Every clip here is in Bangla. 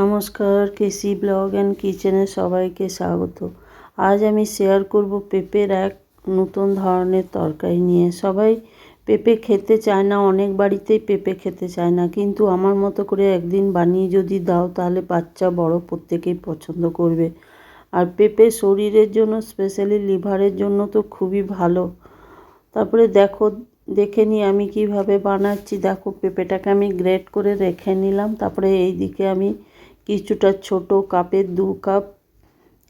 নমস্কার, কেসি ব্লগ অ্যান্ড কিচেনে সবাইকে স্বাগত। আজ আমি শেয়ার করব পেঁপের এক নতুন ধরনের তরকারি নিয়ে। সবাই পেঁপে খেতে চায় না, অনেক বাড়িতেই পেঁপে খেতে চায় না, কিন্তু আমার মতো করে একদিন বানিয়ে যদি দাও, তাহলে বাচ্চা বড় প্রত্যেকেই পছন্দ করবে। আর পেঁপে শরীরের জন্য স্পেশালি লিভারের জন্য তো খুবই ভালো। তারপরে দেখো, দেখে নিই আমি কীভাবে বানাচ্ছি। দেখো, পেঁপেটাকে আমি গ্রেট করে রেখে নিলাম। তারপরে এই দিকে আমি কিছুটা ছোট কাপের দু কাপ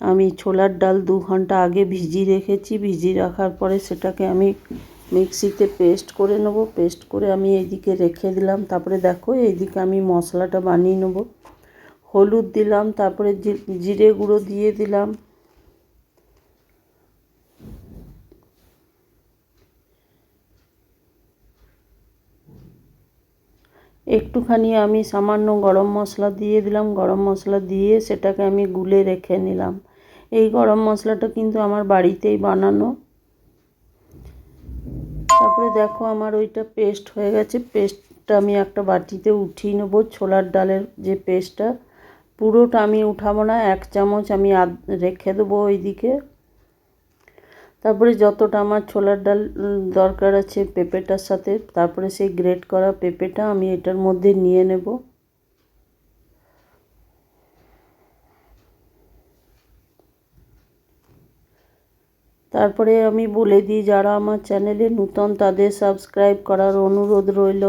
আমি ছোলার ডাল দু ঘণ্টা আগে ভিজিয়ে রেখেছি। ভিজিয়ে রাখার পরে সেটাকে আমি মিক্সিতে পেস্ট করে নেব। পেস্ট করে আমি এইদিকে রেখে দিলাম। তারপরে দেখো এইদিকে আমি মশলাটা বানিয়ে নেব। হলুদ দিলাম, তারপরে জিরে গুঁড়ো দিয়ে দিলাম। একটুখানি আমি সামান্য গরম মশলা দিয়ে দিলাম, গরম মশলা দিয়ে সেটাকে আমি গুলে রেখে নিলাম। এই গরম মশলাটা কিন্তু আমার বাড়িতেই বানানো। তারপরে দেখো আমার ওইটা পেস্ট হয়ে গেছে। পেস্টটা আমি একটা বাটিতে উঠিয়ে নেব, ছোলার ডালের যে পেস্টটা। পুরোটা আমি উঠাবো না, এক চামচ আমি রেখে দেবো ওইদিকে। তারপরে যতটা আমার ছোলার ডাল দরকার আছে পেঁপেটার সাথে, তারপরে সেই গ্রেট করা পেঁপেটা আমি এটার মধ্যে নিয়ে নেব। তারপরে আমি বলে দিই, যারা আমার চ্যানেলে নূতন তাদের সাবস্ক্রাইব করার অনুরোধ রইল,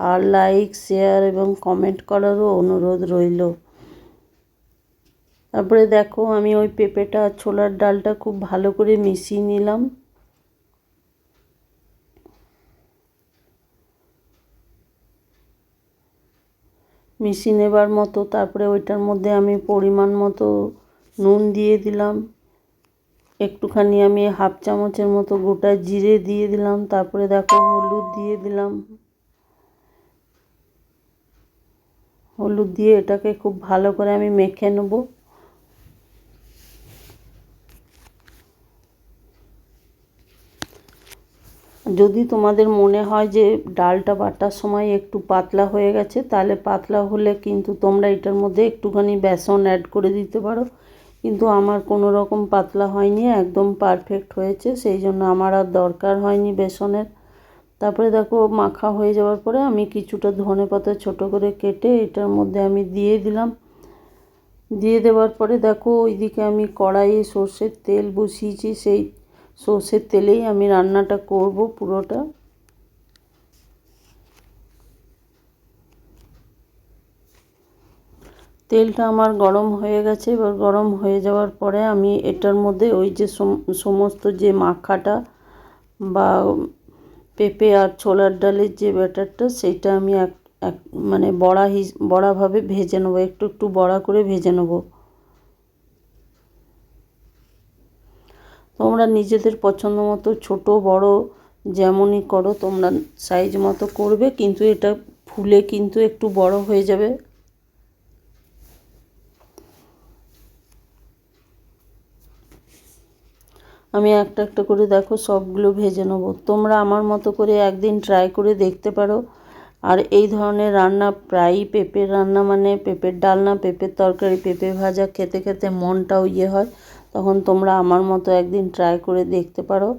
আর লাইক, শেয়ার এবং কমেন্ট করারও অনুরোধ রইল। তারপরে দেখো আমি ওই পেঁপেটা ছোলার ডালটা খুব ভালো করে মিশিয়ে নিলাম। মিশিয়ে নেবার মতো, তারপরে ওইটার মধ্যে আমি পরিমাণ মতো নুন দিয়ে দিলাম। একটুখানি আমি হাফ চামচের মতো গোটা জিরে দিয়ে দিলাম, তারপরে দেখো হলুদ দিয়ে দিলাম। হলুদ দিয়ে এটাকে খুব ভালো করে আমি মেখে নেব। যদি তোমাদের মনে হয় যে ডালটা বাটার সময় একটু পাতলা হয়ে গেছে, তাহলে পাতলা হলে কিন্তু তোমরা এটার মধ্যে একটুখানি বেসন অ্যাড করে দিতে পারো। কিন্তু আমার কোনো রকম পাতলা হয়নি, একদম পারফেক্ট হয়েছে, সেই জন্য আমার আর দরকার হয়নি বেসনের। তারপরে দেখো, মাখা হয়ে যাওয়ার পরে আমি কিছুটা ধনে পাতা ছোটো করে কেটে এটার মধ্যে আমি দিয়ে দিলাম। দিয়ে দেওয়ার পরে দেখো, ওইদিকে আমি কড়াইয়ে সর্ষের তেল বসিয়েছি, সেই সর্ষের তেলেই আমি রান্নাটা করব পুরোটা। তেলটা আমার গরম হয়ে গেছে, এবার গরম হয়ে যাওয়ার পরে আমি এটার মধ্যে ওই যে সমস্ত যে মাখাটা বা পেঁপে আর ছোলার ডালের যে ব্যাটারটা, সেইটা আমি এক এক মানে বড়া হিস, বড়াভাবে ভেজে নেব, একটু একটু বড়া করে ভেজে নেব। তোমরা নিজেদের পছন্দ মতো ছোটো, বড় যেমনই করো, তোমরা সাইজ মতো করবে, কিন্তু এটা ফুলে কিন্তু একটু বড় হয়ে যাবে। আমি একটা একটা করে দেখো, সবগুলো ভেজে নেব। তোমরা আমার মতো করে একদিন ট্রাই করে দেখতে পারো। আর এই ধরনের রান্না প্রায়ই পেঁপের রান্না মানে পেঁপের ডালনা, পেঁপের তরকারি, পেঁপে ভাজা, খেতে খেতে মনটাও ইয়ে হয়। তখন তোমরা আমার মতো একদিন ট্রাই করে দেখতে পারো।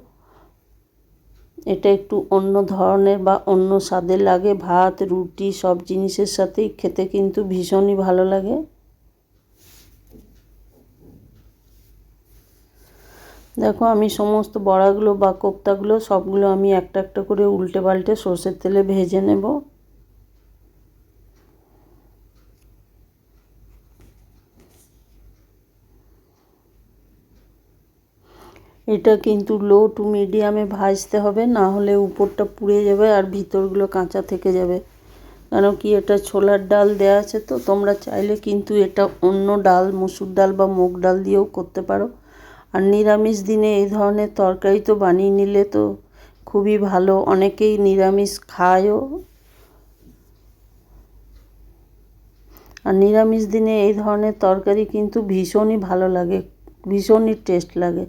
এটা একটু অন্য ধরনের বা অন্য স্বাদের লাগে। ভাত, রুটি, সব জিনিসের সাথেই খেতে কিন্তু ভীষণই ভালো লাগে। দেখো, আমি সমস্ত বড়াগুলো বা কোপ্তাগুলো সবগুলো আমি একটা একটা করে উল্টে পাল্টে সর্ষের তেলে ভেজে নেব। এটা কিন্তু লো টু মিডিয়ামে ভাজতে হবে, না হলে উপরটা পুড়ে যাবে আর ভিতরগুলো কাঁচা থেকে যাবে। কেন কি এটা ছোলার ডাল দেওয়া আছে তো, তোমরা চাইলে কিন্তু এটা অন্য ডাল, মুসুর ডাল বা মুগ ডাল দিয়েও করতে পারো। আর নিরামিষ দিনে এই ধরনের তরকারি তো বানিয়ে নিলে তো খুবই ভালো, অনেকেই নিরামিষ খায়ও। আর নিরামিষ দিনে এই ধরনের তরকারি কিন্তু ভীষণই ভালো লাগে, ভীষণই টেস্ট লাগে।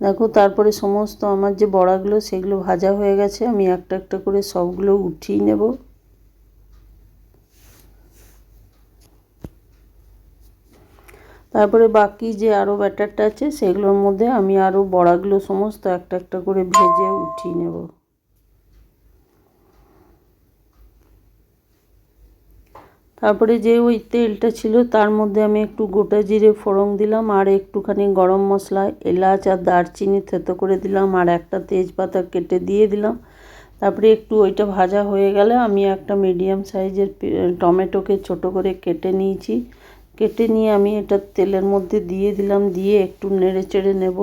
দেখো, তারপরে সমস্ত আমার যে বড়াগুলো, সেগুলো ভাজা হয়ে গেছে। আমি একটা একটা করে সবগুলো উঠিয়ে নেব। তারপরে বাকি যে আরও ব্যাটারটা আছে, সেগুলোর মধ্যে আমি আরও বড়াগুলো সমস্ত একটা একটা করে ভেজে উঠিয়ে নেব। তারপরে যে ওই তেলটা ছিল, তার মধ্যে আমি একটু গোটা জিরে ফোড়ন দিলাম আর একটুখানি গরম মশলা, এলাচ আর দারচিনি থেতো করে দিলাম আর একটা তেজপাতা কেটে দিয়ে দিলাম। তারপরে একটু ওইটা ভাজা হয়ে গেলে আমি একটা মিডিয়াম সাইজের টমেটোকে ছোট করে কেটে নিয়েছি। কেটে নিয়ে আমি এটা তেলের মধ্যে দিয়ে দিলাম, দিয়ে একটু নেড়ে চেড়ে নেব।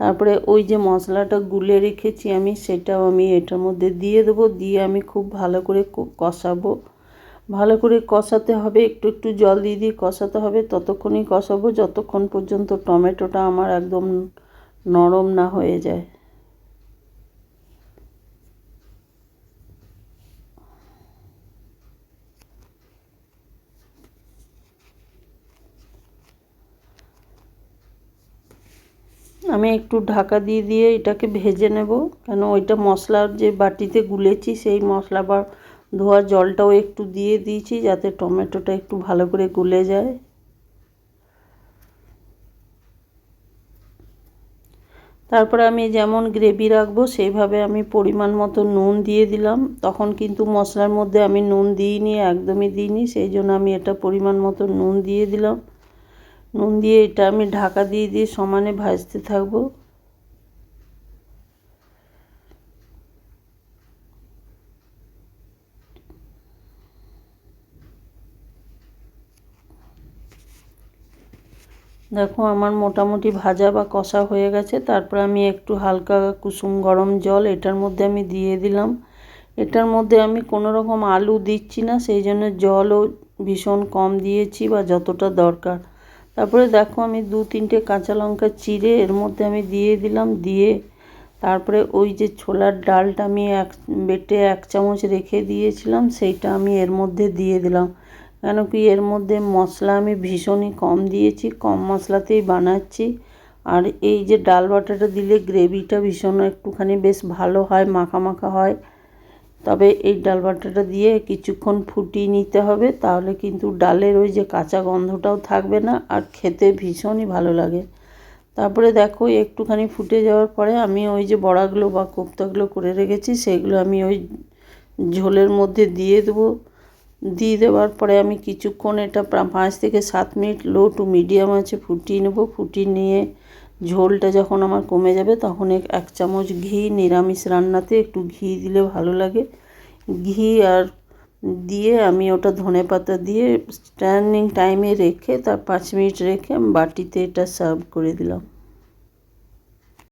তারপরে ওই যে মশলাটা গুলে রেখেছি আমি, সেটাও আমি এটার মধ্যে দিয়ে দেবো। দিয়ে আমি খুব ভালো করে কষাবো। ভালো করে কষাতে হবে, একটু একটু জল দিয়ে দিয়ে কষাতে হবে। ততক্ষণই কষাবো, যতক্ষণ পর্যন্ত টমেটোটা আমার একদম নরম না হয়ে যায়। আমি একটু ঢাকা দিয়ে দিয়ে এটাকে ভেজে নেব, কেন ওইটা মশলার যে বাটিতে গুলেছি, সেই মশলা বা ধোয়া জলটাও একটু দিয়ে দিয়েছি যাতে টমেটোটা একটু ভালো করে গুলে যায়। তারপরে আমি যেমন গ্রেভি রাখব, সেইভাবে আমি পরিমাণ মতো নুন দিয়ে দিলাম। তখন কিন্তু মশলার মধ্যে আমি নুন দিইনি, একদমই দিইনি, সেই জন্য আমি এটা পরিমাণ মতো নুন দিয়ে দিলাম। নুন দিয়ে এটা আমি ঢাকা দিয়ে দিয়ে সমানে ভাজতে থাকব। দেখো আমার মোটামুটি ভাজা বা কষা হয়ে গেছে। তারপর আমি একটু হালকা কুসুম গরম জল, এটার মধ্যে আমি দিয়ে দিলাম। এটার মধ্যে আমি কোনো রকম আলু দিচ্ছি না, সেই জন্য জলও ভীষণ কম দিয়েছি বা যতটা দরকার। তারপরে দেখো আমি দু তিনটে কাঁচা লঙ্কা চিড়ে এর মধ্যে আমি দিয়ে দিলাম, দিয়ে তারপরে ওই যে ছোলার ডালটা আমি এক বেটে এক চামচ রেখে দিয়েছিলাম, সেইটা আমি এর মধ্যে দিয়ে দিলাম। কেন কি এর মধ্যে মশলা আমি ভীষণই কম দিয়েছি, কম মশলাতেই বানাচ্ছি। আর এই যে ডাল বাটাটা দিলে গ্রেভিটা ভীষণ একটুখানি বেশ ভালো হয়, মাখা মাখা হয়। তবে এই ডাল বাটাটা দিয়ে কিছুক্ষণ ফুটিয়ে নিতে হবে, তাহলে কিন্তু ডালের ওই যে কাঁচা গন্ধটাও থাকবে না আর খেতে ভীষণই ভালো লাগে। তারপরে দেখো, একটুখানি ফুটে যাওয়ার পরে আমি ওই যে বড়াগুলো বা কোপ্তাগুলো করে রেখেছি, সেগুলো আমি ওই ঝোলের মধ্যে দিয়ে দেবো। দিয়ে দেওয়ার পরে আমি কিছুক্ষণ এটা পাঁচ থেকে সাত মিনিট লো টু মিডিয়াম আছে ফুটিয়ে নেব। ফুটিয়ে নিয়ে ঝোলটা যখন আমার কমে যাবে তখন এক চামচ ঘি নিরামিষ রান্নাতে একটু ঘি দিলে ভালো লাগে। ঘি আর দিয়ে আমি ওটা ধনে পাতা দিয়ে স্ট্যান্ডিং টাইমে রেখে তার পাঁচ মিনিট রেখে আমি বাটিতে এটা সার্ভ করে দিলাম।